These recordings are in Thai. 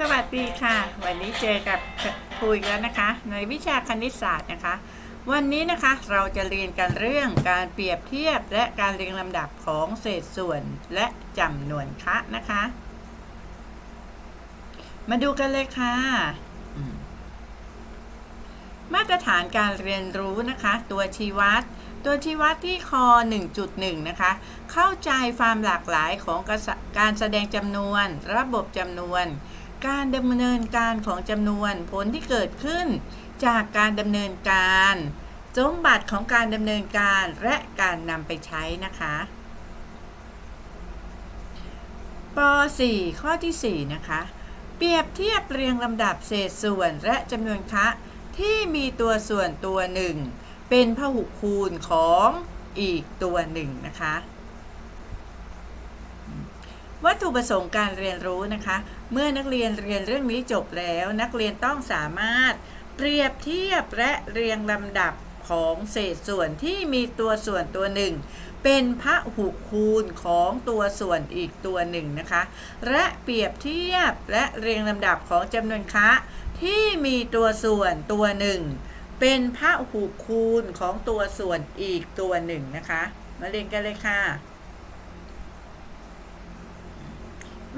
สวัสดีค่ะ วันนี้เจอกับครูอีกแล้วนะคะ ในวิชาคณิตศาสตร์นะคะ วันนี้นะคะเราจะเรียนกันเรื่องการเปรียบเทียบและการเรียงลำดับของเศษส่วนและจำนวนคะนะคะ มาดูกันเลยค่ะ มาตรฐานการเรียนรู้นะคะ ตัวชี้วัด ตัวชี้วัดที่คอ1.1 นะคะ เข้าใจความหลากหลายของการแสดงจำนวน ระบบจำนวน การดำเนินการของจำนวนผลที่เกิดขึ้น จากการดำเนินการสมบัติของการดำเนินการและการนำไปใช้นะคะป .4 ข้อที่ 4 นะคะ เปรียบเทียบเรียงลำดับเศษส่วนและจำนวนคะที่มีตัวส่วนตัวหนึ่งเป็นพหุคูณของอีกตัวหนึ่งนะคะ วัตถุประสงค์การเรียนรู้นะคะ เมื่อนักเรียนเรียนเรื่องนี้จบแล้ว นักเรียนต้องสามารถเปรียบเทียบและเรียงลำดับของเศษส่วนที่มีตัวส่วนตัวหนึ่ง เป็นพหุคูณของตัวส่วนอีกตัวหนึ่งนะคะ และเปรียบเทียบและเรียงลำดับของจำนวนคะที่มีตัวส่วนตัวหนึ่ง เป็นพหุคูณของตัวส่วนอีกตัวหนึ่งนะคะ มาเรียนกันเลยค่ะ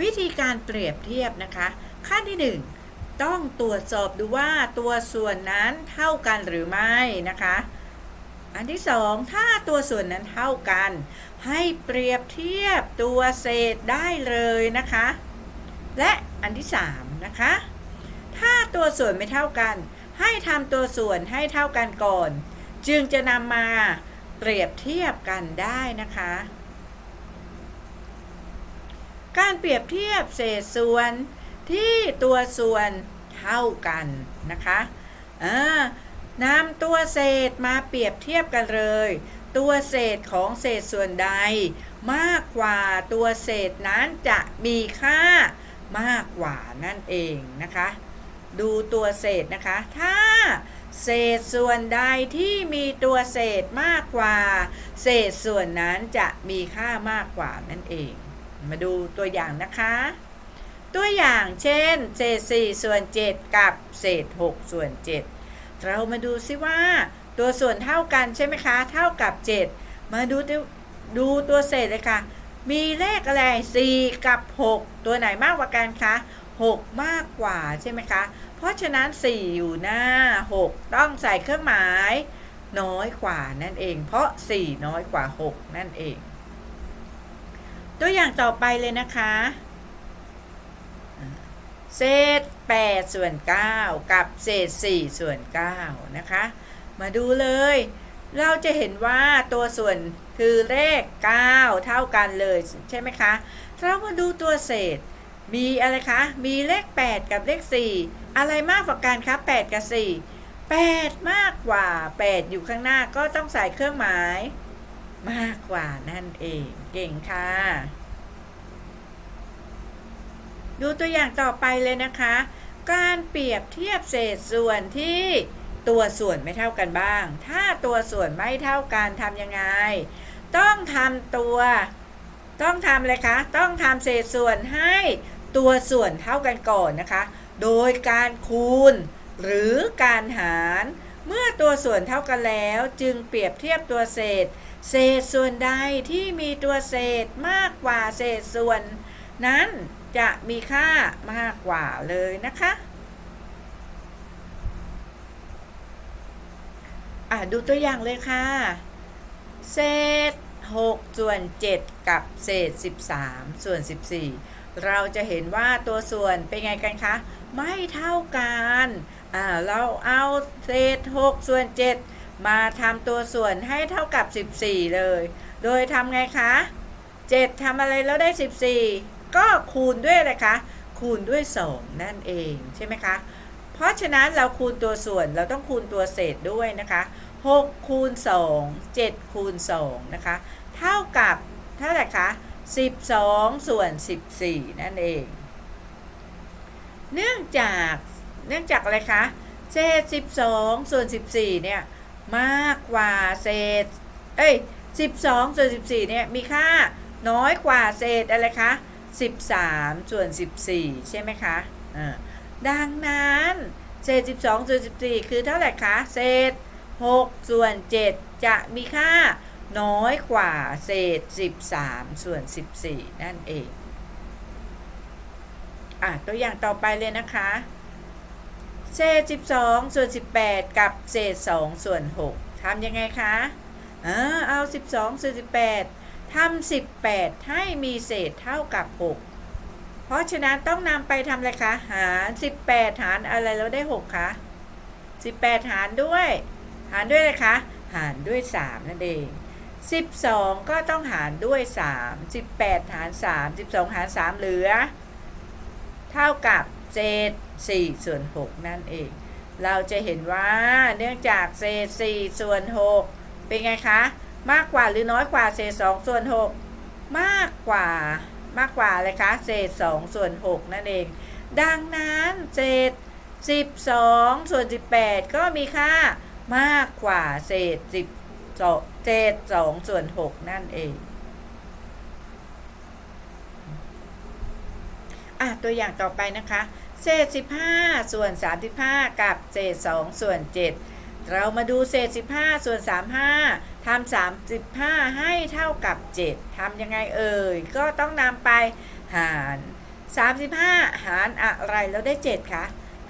วิธีการเปรียบเทียบนะคะ ขั้นที่ 1 ต้องตรวจสอบดูว่าตัวส่วนนั้นเท่ากันหรือไม่นะคะ อันที่ 2 ถ้าตัวส่วนนั้นเท่ากัน ให้เปรียบเทียบตัวเศษได้เลยนะคะ และอันที่ 3 นะคะ ถ้าตัวส่วนไม่เท่ากัน ให้ทำตัวส่วนให้เท่ากันก่อน จึงจะนำมาเปรียบเทียบกันได้นะคะ การเปรียบเทียบเศษส่วนที่ตัวส่วนเท่ากันนะคะนำตัวเศษมาเปรียบเทียบกันเลย ตัวเศษของเศษส่วนใด มากกว่าตัวเศษนั้นจะมีค่ามากกว่านั่นเองนะคะ ดูตัวเศษนะคะ ถ้าเศษส่วนใดที่มีตัวเศษมากกว่า เศษส่วนนั้นจะมีค่ามากกว่านั่นเอง มาดูตัวอย่างนะคะ ตัวอย่างเช่นเศษ4ส่วน 7 กับเศษ6ส่วน 7 เรามาดูซิว่า ตัวส่วนเท่ากันใช่ไหมคะ เท่ากับ 7 มาดูดูตัวเศษเลยค่ะ มีเลขอะไร 4 กับ 6 ตัวไหนมากกว่ากันคะ6 มากกว่าใช่ไหมคะ เพราะฉะนั้น 4 อยู่หน้า 6 ต้องใส่เครื่องหมาย น้อยกว่านั่นเอง เพราะ 4 น้อยกว่า 6 นั่นเอง ตัวอย่างต่อไปเลยนะคะเศษ8ส่วน9กับเศษ4ส่วน9นะคะ มาดูเลย เราจะเห็นว่าตัวส่วนคือเลข 9 เท่ากันเลยใช่ไหมคะ เรามาดูตัวเศษ มีอะไรคะ มีเลข 8 กับเลข 4 อะไรมากกว่ากันคะ 8 กับ 4 8 มากกว่า 8 อยู่ข้างหน้าก็ต้องใส่เครื่องหมาย มากกว่านั่นเอง เก่งค่ะ ดูตัวอย่างต่อไปเลยนะคะ การเปรียบเทียบเศษส่วนที่ตัวส่วนไม่เท่ากันบ้าง ถ้าตัวส่วนไม่เท่ากันทำยังไง ต้องทำตัว ต้องทำเลยคะ ต้องทำเศษส่วนให้ตัวส่วนเท่ากันก่อนนะคะ โดยการคูณหรือการหาร เมื่อตัวส่วนเท่ากันแล้ว จึงเปรียบเทียบตัวเศษ เศษส่วนใดที่มีตัวเศษมากกว่าเศษส่วน นั้นจะมีค่ามากกว่าเลยนะคะอะดูตัวอย่างเลยค่ะ เศษ 6 ส่วน 7 กับเศษ 13 ส่วน 14 เราจะเห็นว่าตัวส่วนเป็นไงกันคะ ไม่เท่ากัน เราเอาเศษ6ส่วน7มาทำตัวส่วนให้เท่ากับ14เลย โดยทำไงคะ7ทำอะไรแล้วได้14ก็คูณด้วยอะไรคะคูณด้วย2นั่นเองใช่ไหมคะเพราะฉะนั้นเราคูณตัวส่วนเราต้องคูณตัวเศษด้วยนะคะ6คูณ2 7คูณ2นะคะ เท่ากับเท่าไหร่คะ12 ส่วน 14 นั่นเอง เนื่องจาก เนื่องจากอะไรคะเศษ12ส่วน14เนี่ยมากกว่าเศษ เอ้ย12ส่วน14เนี่ยมีค่าน้อยกว่าเศษอะไรคะ13ส่วน14ใช่ไหมคะอ่าดังนั้นเศษ12ส่วน14คือเท่าไหร่คะเศษ6ส่วน7จะมีค่าน้อยกว่าเศษ13ส่วน14นั่นเองอะตัวอย่างต่อไปเลยนะคะ เศษ 12 ส่วน 18 กับเศษ 2 ส่วน 6ทำยังไงคะเออเอา 12 ส่วน 18ทำ18 ให้มีเศษเท่ากับ 6 เพราะฉะนั้นต้องนำไปทำอะไรคะหาร 18 หารอะไรแล้วได้ 6คะ18 หารด้วย หารด้วยอะไรคะหารด้วย 3 นั่นเอง12 ก็ต้องหารด้วย 3 18 หาร 3 12 หาร 3 เหลือ เท่ากับเศษ 4 ส่วน 6 นั่นเอง เราจะเห็นว่าเนื่องจากเศษ 4 ส่วน 6 เป็นไงคะ มากกว่าหรือน้อยกว่าเศษ 2 ส่วน 6 มากกว่ามากกว่าเลยคะเศษ 2 ส่วน 6 นั่นเอง ดังนั้นเศษ 12 ส่วน 18 ก็มีค่ามากกว่าเศษ 10 เศษ 2 ส่วน 6 นั่นเองอะตัวอย่างต่อไปนะคะ เศษ 15 ส่วน 35 กับเศษ 2 ส่วน 7 เรามาดูเศษ 15 ส่วน 35ทำ35 ให้เท่ากับ 7ทำยังไงเอ่ย ก็ต้องนำไปหาร 35 หารอะไรแล้วได้ 7คะ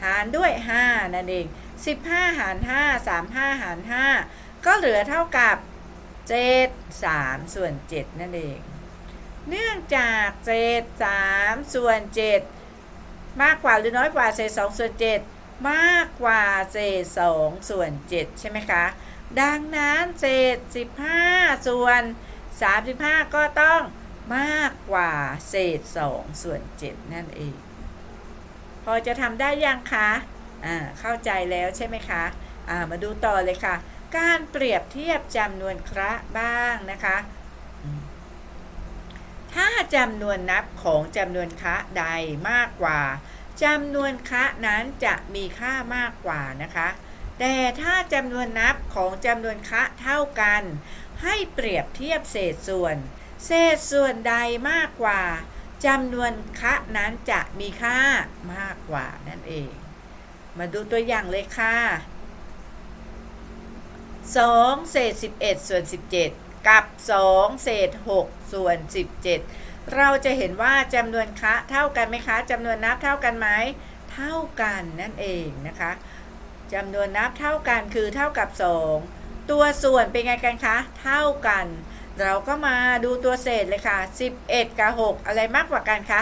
หารด้วย 5 นั่นเอง 15 หาร 5 35 หาร 5 ก็เหลือเท่ากับ 7 3 ส่วน 7 นั่นเอง เนื่องจากเศษ3ส่วน 7 มากกว่าหรือน้อยกว่าเศษ2ส่วน7มากกว่าเศษ2ส่วน7ใช่ไหมคะ ดังนั้นเศษ15ส่วน35ก็ต้องมากกว่าเศษ2ส่วน7นั่นเอง พอจะทำได้ยังคะอ่าเข้าใจแล้วใช่ไหมคะอ่ามาดูต่อเลยค่ะ การเปรียบเทียบจำนวนคระบ้างนะคะ จำนวนนับของจำนวนคะใดมากกว่าจำนวนคะนั้นจะมีค่ามากกว่านะคะ แต่ถ้าจำนวนนับของจำนวนคะเท่ากัน ให้เปรียบเทียบเศษส่วน เศษส่วนใดมากกว่าจำนวนคะนั้นจะมีค่ามากกว่านั่นเอง มาดูตัวอย่างเลยค่ะ 2 เศษ 11 ส่วน 17 กับ 2 เศษ 6 ส่วน 17 เราจะเห็นว่าจำนวนคะเท่ากันไหมคะจำนวนนับเท่ากันไหมเท่ากันนั่นเองนะคะจำนวนนับเท่ากันคือเท่ากับ 2 ตัวส่วนเป็นไงกันคะ เท่ากัน เราก็มาดูตัวเศษเลยค่ะ 11 กับ 6 อะไรมากกว่ากันคะ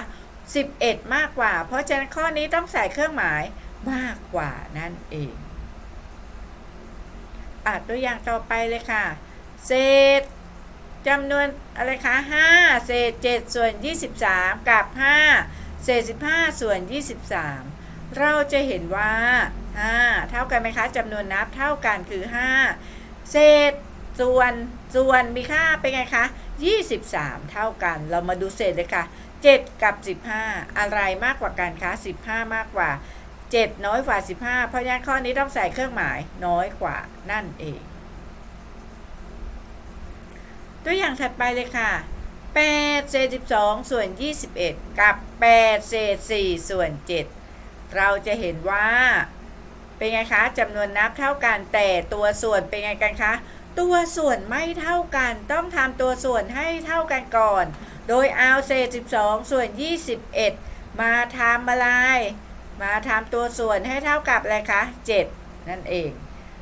11 มากกว่า เพราะฉะนั้นข้อนี้ต้องใส่เครื่องหมายมากกว่านั่นเองอะตัวอย่างต่อไปเลยค่ะ เศษ จำนวนอะไรคะ5เศษ7ส่วน 23 กับ 5 เศษ 15 ส่วน 23 เราจะเห็นว่า 5 เท่ากันไหมคะจำนวนนับเท่ากันคือ 5 เศษส่วนส่วนมีค่าเป็นไงคะ 23 เท่ากัน เรามาดูเศษเลยค่ะ 7 กับ 15 อะไรมากกว่ากันคะ 15 มากกว่า 7 น้อยกว่า 15 เพราะฉะนั้นข้อนี้ต้องใส่เครื่องหมายน้อยกว่านั่นเอง ตัวอย่างถัดไปเลยค่ะ 8 เศษ 12 ส่วน 21 กับ 8 เศษ 4 ส่วน 7 เราจะเห็นว่า เป็นไงคะจำนวนนับเท่ากันแต่ตัวส่วนเป็นไงกันคะ ตัวส่วนไม่เท่ากัน ต้องทำตัวส่วนให้เท่ากันก่อน โดยเอาเศษ 12 ส่วน 21 มาทำอะไรมาทำตัวส่วนให้เท่ากับอะไรคะ 7 นั่นเอง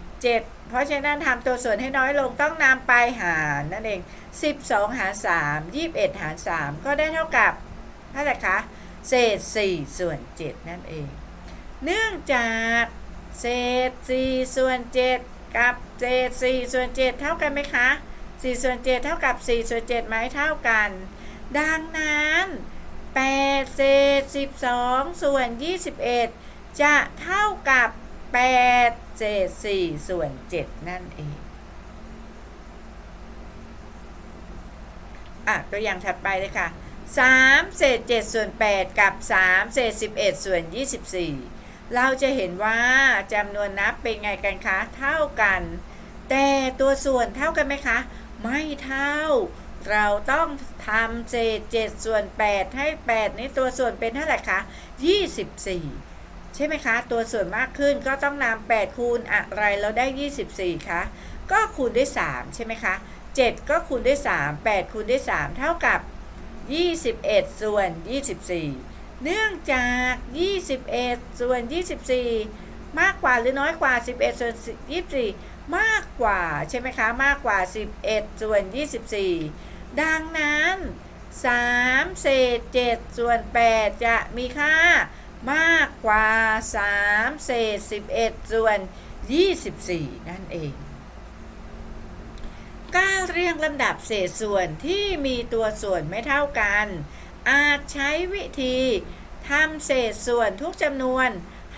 7 ราะฉะนั้นทำตัวส่วนให้น้อยลงต้องนำไปหารนั่นเอง 12 หาร 3 21 หาร 3 ก็ได้เท่ากับเท่าไหร่คะ เศษ 4 ส่วน 7 นั่นเอง เนื่องจากเศษ 4 ส่วน 7 กับเศษ 4 ส่วน 7 เท่ากันไหมคะ 4 ส่วน 7 เท่ากับ 4 ส่วน 7 ไหมเท่ากัน ดังนั้น8เศษ 12 ส่วน 21 จะเท่ากับ 8เศษ4ส่วน7นั่นเองอะตัวอย่างถัดไปเลยค่ะ3เศษ7ส่วน8กับ3เศษ11ส่วน24เราจะเห็นว่าจำนวนนับเป็นไงกันคะ เท่ากัน แต่ตัวส่วนเท่ากันไหมคะ ไม่เท่า เราต้องทำเศษ7ส่วน8ให้8นี่ตัวส่วนเป็นเท่าไหร่คะ24 ใช่ไหมคะ ตัวส่วนมากขึ้นก็ต้องนำ8คูณอะไรเราได้ 24คะก็คูณด้วย 3 ใช่ไหมคะ 7 ก็คูณด้วย 3 8 คูณด้วย 3 เท่ากับ 21 ส่วน 24 เนื่องจาก 21 ส่วน 24 มากกว่าหรือน้อยกว่า 11 ส่วน 24 มากกว่าใช่ไหมคะ มากกว่า 11 ส่วน 24 ดังนั้น 3 เศษ 7 ส่วน 8 จะมีค่า มากกว่า 3 เศษ 11 ส่วน 24 นั่นเองการเรียงลำดับเศษส่วนที่มีตัวส่วนไม่เท่ากัน อาจใช้วิธีทำเศษส่วนทุกจำนวน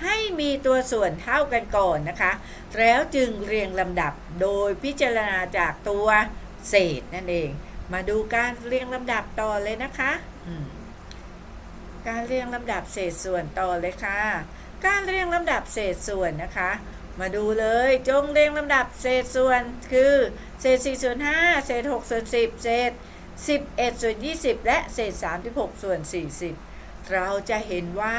ให้มีตัวส่วนเท่ากันก่อนนะคะ แล้วจึงเรียงลำดับโดยพิจารณาจากตัวเศษนั่นเอง มาดูการเรียงลำดับต่อเลยนะคะอืม การเรียงลำดับเศษส่วนต่อเลยค่ะ การเรียงลำดับเศษส่วนนะคะ มาดูเลยจงเรียงลำดับเศษส่วนคือเศษ4ส่วน5เศษ6ส่วน10เศษ11ส่วน20 และเศษ36ส่วน40 เราจะเห็นว่า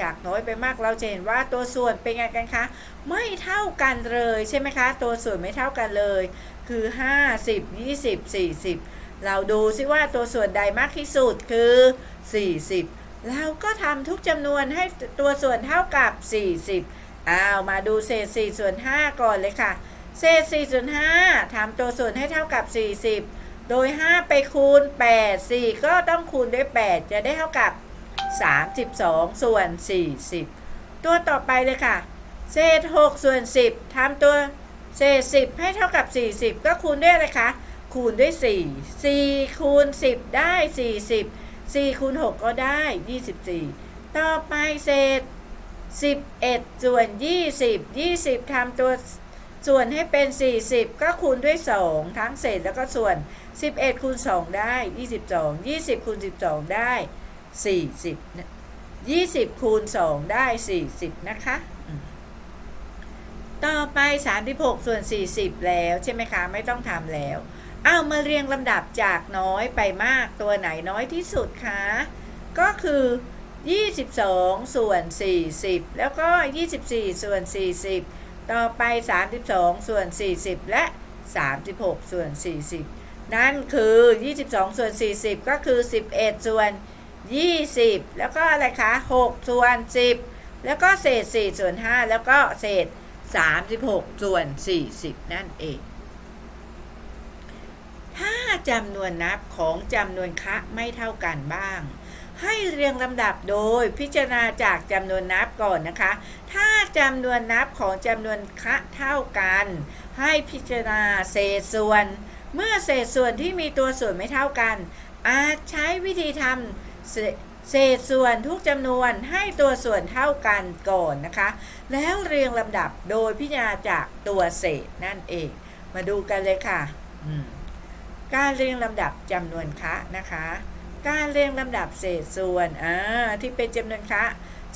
จากน้อยไปมากเราจะเห็นว่าตัวส่วนเป็นไงกันคะไม่เท่ากันเลยใช่ไหมคะ ตัวส่วนไม่เท่ากันเลย คือ 50 20 40 เราดูซิว่าตัวส่วนใดมากที่สุดคือ 40 เราก็ทำทุกจำนวนให้ตัวส่วนเท่ากับ 40อ้าวมาดูเศษ4ส่วน5ก่อนเลยค่ะ เศษ4ส่วน5ทำตัวส่วนให้เท่ากับ 40 โดย 5 ไปคูณ 8 4 ก็ต้องคูณด้วย 8 จะได้เท่ากับ 32 ส่วน 40 ตัวต่อไปเลยค่ะ เศษ6ส่วน 10ทำตัวเศษ 10 ให้เท่ากับ 40 ก็คูณด้วยอะไรคะ คูณด้วย 4 4 คูณ 10 ได้ 40 4คูณ6ก็ได้ 24 ต่อไปเศษ 11 ส่วน 20 20ทำตัวส่วนให้เป็น 40 ก็คูณด้วย 2 ทั้งเศษแล้วก็ส่วน 11คูณ2ได้ 22 20คูณ12 ได้ 40 20คูณ2ได้ 40 นะคะ ต่อไป 36 ส่วน 40 แล้วใช่ไหมคะ ไม่ต้องทำแล้ว อามาเรียงลำดับจากน้อยไปมากตัวไหนน้อยที่สุดคะ ก็คือ 22 ส่วน 40 แล้วก็ 24 ส่วน 40 ต่อไป 32 ส่วน 40 และ 36 ส่วน 40 นั่นคือ 22 ส่วน 40 ก็คือ 11 ส่วน 20 แล้วก็อะไรคะ 6 ส่วน 10 แล้วก็เศษ 4 ส่วน 5 แล้วก็เศษ 36 ส่วน 40 นั่นเอง จำนวนนับของจำนวนคะไม่เท่ากันบ้าง ให้เรียงลำดับโดยพิจารณาจากจำนวนนับก่อนนะคะ ถ้าจำนวนนับของจำนวนคะเท่ากัน ให้พิจารณาเศษส่วน เมื่อเศษส่วนที่มีตัวส่วนไม่เท่ากัน อาจใช้วิธีทำเศษส่วนทุกจำนวนให้ตัวส่วนเท่ากันก่อนนะคะ แล้วเรียงลำดับโดยพิจารณาจากตัวเศษนั่นเอง มาดูกันเลยค่ะ อืม การเรียงลำดับจำนวนคะนะคะ การเรียงลำดับเศษส่วนอ่าที่เป็นจำนวนคะ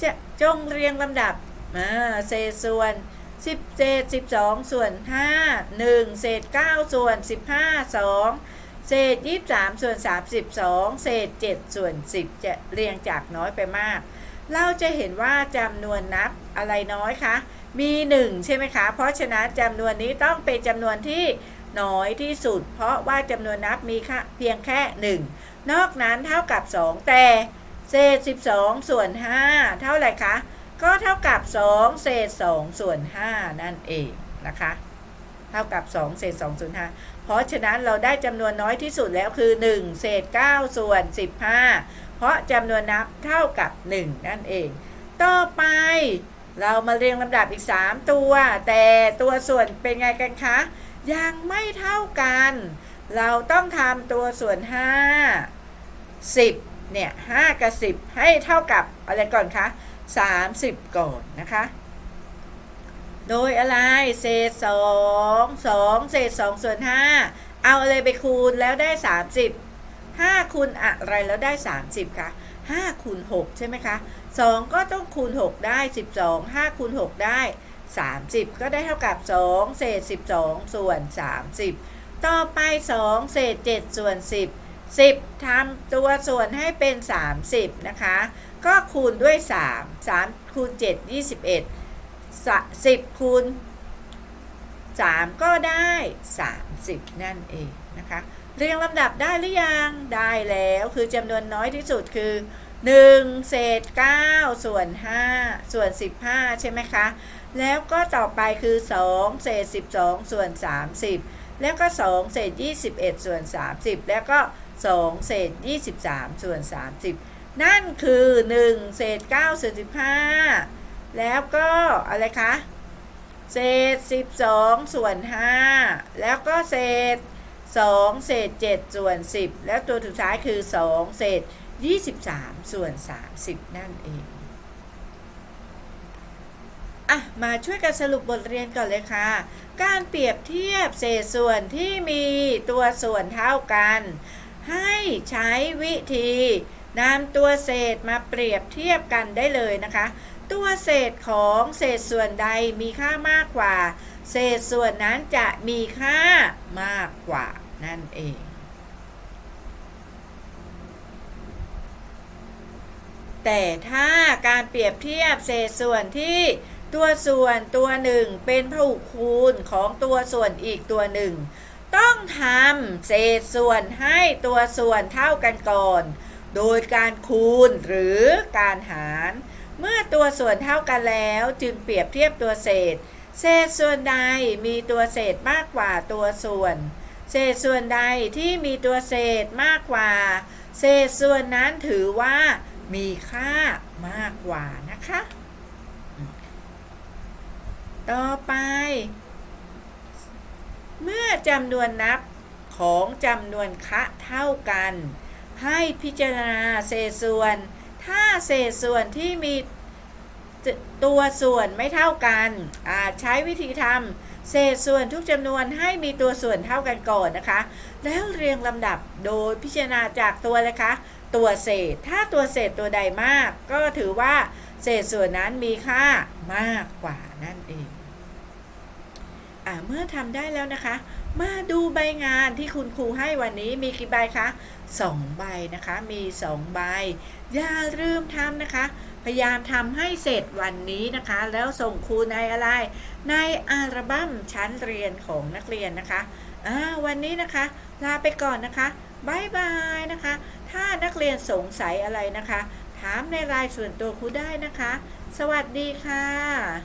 จะจงเรียงลำดับอ่าเศษส่วน10เศษ12 ส่วน 5 1 เศษ 9 ส่วน 15 2 เศษ 23 ส่วน 32 เศษ 7 ส่วน 10 จะเรียงจากน้อยไปมาก เราจะเห็นว่าจำนวนนับอะไรน้อยคะ มี 1 ใช่ไหมคะ เพราะฉะนั้นจำนวนนี้ต้องเป็นจำนวนที่ น้อยที่สุด เพราะว่าจำนวนนับมีค่เพียงแค่ 1 นอกนั้นเท่ากับ 2 แต่เศษ 12 ส่วน 5 เท่าไหร่คะ ก็เท่ากับ 2 เศษ 2 ส่วน 5 นั่นเองนะคะ เท่ากับ 2 เศษ 2 ส่วน 5 เพราะฉะนั้นเราได้จำนวนน้อยที่สุดแล้วคือ 1 เศษ 9 ส่วน 15 เพราะจำนวนนับเท่ากับ 1 นั่นเอง ต่อไปเรามาเรียงลำดับอีก 3 ตัว แต่ตัวส่วนเป็นไงกันคะ ยังไม่เท่ากัน เราต้องทำตัวส่วน 5 10 เนี่ย 5 กับ 10 ให้เท่ากับอะไรก่อนคะ 30 ก่อนนะคะ โดยอะไร เศษ 2 2 เศษ 2 ส่วน 5 เอาอะไรไปคูณแล้วได้ 30 5 คูณอะไรแล้วได้ 30คะ5คูณ6ใช่ไหมคะ 2 ก็ต้องคูณ 6 ได้ 12 5คูณ6ได้ 30 ก็ได้เท่ากับ 2 เศษ 12 ส่วน 30 ต่อไป 2 เศษ 7 ส่วน 10 10ทำตัวส่วนให้เป็น 30 นะคะ ก็คูณด้วย 3 3 คูณ 7 21 10 คูณ 3 ก็ได้ 30 นั่นเองนะคะ เรียงลำดับได้หรือยัง ได้แล้วคือจำนวนน้อยที่สุดคือ1เศษ9ส่วน5ส่วน15ใช่ไหมคะ แล้วก็ต่อไปคือ 2 เศษ 12 ส่วน 30 แล้วก็ 2 เศษ 21 ส่วน 30 แล้วก็ 2 เศษ 23 ส่วน 30 นั่นคือ 1 เศษ 9 ส่วน 15 แล้วก็อะไรคะ เศษ 12 ส่วน 5 แล้วก็เศษ 2 เศษ 7 ส่วน 10 แล้วตัวสุดท้ายคือ 2 เศษ 23 ส่วน 30 นั่นเอง อะมาช่วยกันสรุปบทเรียนก่อนเลยค่ะ การเปรียบเทียบเศษส่วนที่มีตัวส่วนเท่ากัน ให้ใช้วิธีนำตัวเศษมาเปรียบเทียบกันได้เลยนะคะ ตัวเศษของเศษส่วนใดมีค่ามากกว่า เศษส่วนนั้นจะมีค่ามากกว่านั่นเองแต่ถ้าการเปรียบเทียบเศษส่วนที่ ตัวส่วนตัวหนึ่งเป็นผูกคูณของตัวส่วนอีกตัวหนึ่ง ต้องทำเศษส่วนให้ตัวส่วนเท่ากันก่อน โดยการคูณหรือการหาร เมื่อตัวส่วนเท่ากันแล้วจึงเปรียบเทียบตัวเศษ เศษส่วนใดมีตัวเศษมากกว่าตัวส่วน เศษส่วนใดที่มีตัวเศษมากกว่า เศษส่วนนั้นถือว่ามีค่ามากกว่านะคะ ต่อไป เมื่อจำนวนนับของจำนวนคะเท่ากัน ให้พิจารณาเศษส่วน ถ้าเศษส่วนที่มีตัวส่วนไม่เท่ากันอาจใช้วิธีทำเศษส่วนทุกจำนวนให้มีตัวส่วนเท่ากันก่อนนะคะ แล้วเรียงลำดับโดยพิจารณาจากตัวเลยคะ ตัวเศษ ถ้าตัวเศษตัวใดมาก ก็ถือว่า เศษส่วนนั้นมีค่ามากกว่านั่นเองอ่าเมื่อทำได้แล้วนะคะ มาดูใบงานที่คุณครูให้วันนี้มีกี่ใบคะสองใบนะคะ มีสองใบ อย่าลืมทำนะคะ พยายามทำให้เสร็จวันนี้นะคะ แล้วส่งครูในอะไร ในอัลบั้มชั้นเรียนของนักเรียนนะคะอ่าวันนี้นะคะ ลาไปก่อนนะคะบายบายนะคะ ถ้านักเรียนสงสัยอะไรนะคะ ถามในรายส่วนตัวครูได้นะคะ สวัสดีค่ะ